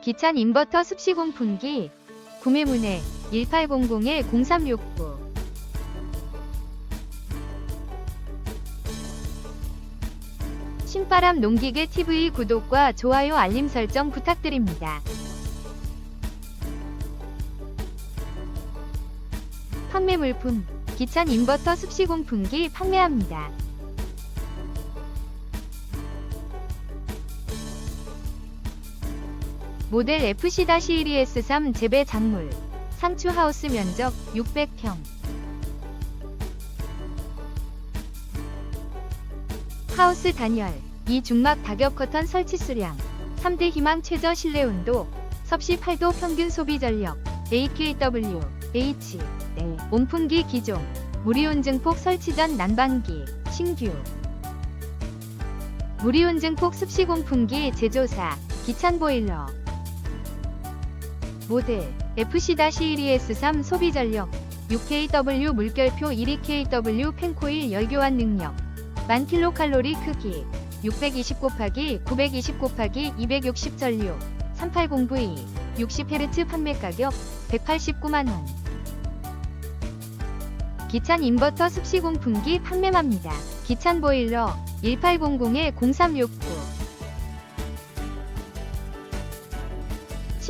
기찬 인버터 습시공풍기 구매문의 1800-0369 신바람 농기계 TV 구독과 좋아요 알림 설정 부탁드립니다. 판매 물품 기찬 인버터 습시공풍기 판매합니다. 모델 FC-1ES3 재배 작물 상추 하우스 면적 600평 하우스 단열 2중막 다격 커튼 설치 수량 3대 희망 최저 실내 온도 섭씨 8도 평균 소비 전력 AKW H 네. 온풍기 기종 무리온 증폭 설치 전 난방기 신규 무리온 증폭 습시 공풍기 제조사 기찬 보일러 모델 FC-1ES3 소비 전력 6kW 물결표 1EKW 펜코일 열교환 능력 1000kcal 크기 620 곱하기 920 곱하기 260 전류 380V 60Hz 판매 가격 189만원 기찬 인버터 습시 공풍기 판매합니다. 기찬 보일러 1800-0369